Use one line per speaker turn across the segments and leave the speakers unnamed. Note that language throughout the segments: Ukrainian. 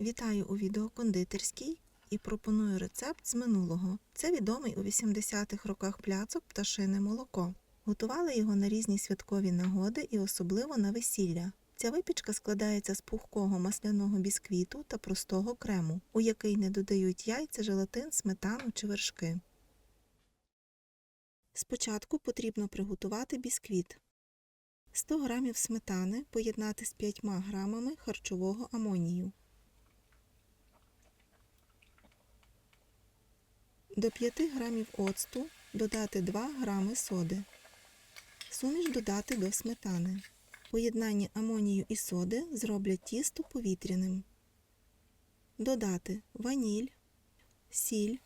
Вітаю у відео кондитерській і пропоную рецепт з минулого. Це відомий у 80-х роках пляцок пташине молоко. Готували його на різні святкові нагоди і особливо на весілля. Ця випічка складається з пухкого масляного бісквіту та простого крему, у який не додають яйця, желатин, сметану чи вершки. Спочатку потрібно приготувати бісквіт. 100 г сметани поєднати з 5 грамами харчового амонію. До 5 грамів оцту додати 2 грами соди. Суміш додати до сметани. Поєднання амонію і соди зроблять тісто повітряним. Додати ваніль, сіль,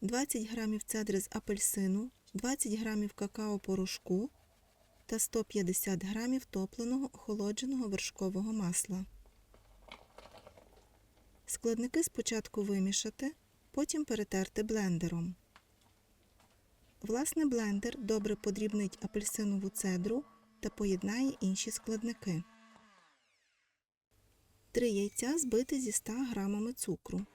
20 грамів цедри з апельсину, 20 грамів какао-порошку та 150 грамів топленого охолодженого вершкового масла. Складники спочатку вимішати, потім перетерти блендером. Власне, блендер добре подрібнить апельсинову цедру та поєднає інші складники. 3 яйця збити зі 100 грамами цукру.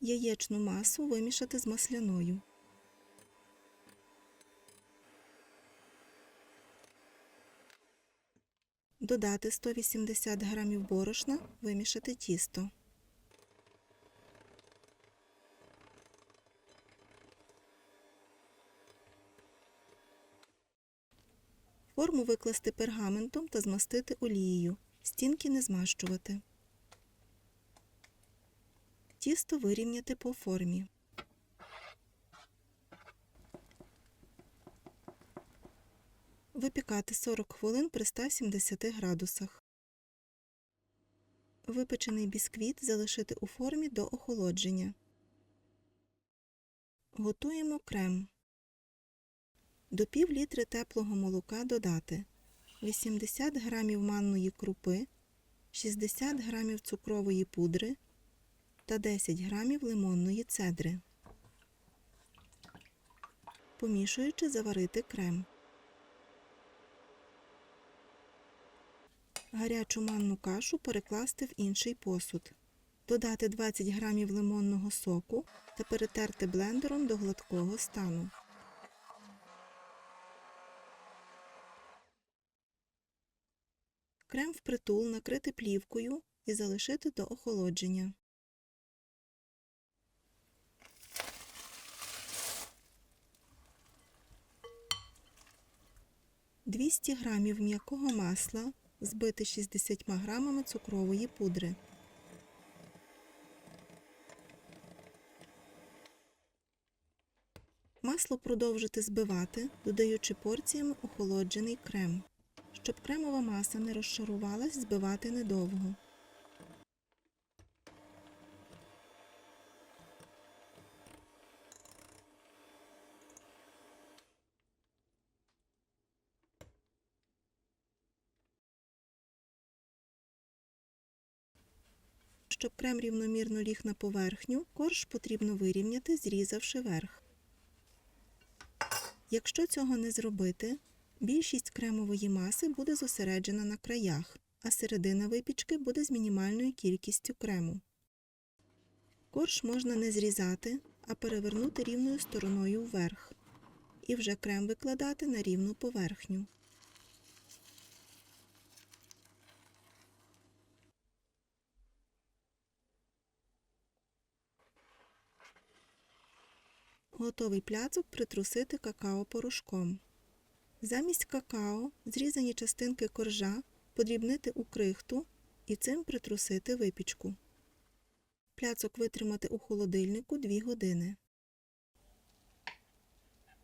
Яєчну масу вимішати з масляною. Додати 180 грамів борошна, вимішати тісто. Форму викласти пергаментом та змастити олією. Стінки не змащувати. Тісто вирівняти по формі. Випікати 40 хвилин при 170 градусах. Випечений бісквіт залишити у формі до охолодження. Готуємо крем. До пів літри теплого молока додати 80 грамів манної крупи, 60 грамів цукрової пудри та 10 грамів лимонної цедри. Помішуючи заварити крем. Гарячу манну кашу перекласти в інший посуд. Додати 20 грамів лимонного соку та перетерти блендером до гладкого стану. Крем впритул накрити плівкою і залишити до охолодження. Двісті грамів м'якого масла збити 60 грамами цукрової пудри. Масло продовжити збивати, додаючи порціями охолоджений крем. Щоб кремова маса не розшарувалась, збивати недовго. Щоб крем рівномірно ліг на поверхню, корж потрібно вирівняти, зрізавши верх. Якщо цього не зробити, більшість кремової маси буде зосереджена на краях, а середина випічки буде з мінімальною кількістю крему. Корж можна не зрізати, а перевернути рівною стороною вверх. І вже крем викладати на рівну поверхню. Готовий пляцок притрусити какао-порошком. Замість какао зрізані частинки коржа подрібнити у крихту і цим притрусити випічку. Пляцок витримати у холодильнику 2 години.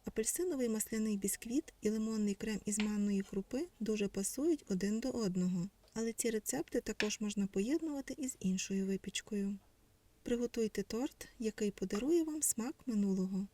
Апельсиновий масляний бісквіт і лимонний крем із манної крупи дуже пасують один до одного, але ці рецепти також можна поєднувати із іншою випічкою. Приготуйте торт, який подарує вам смак минулого.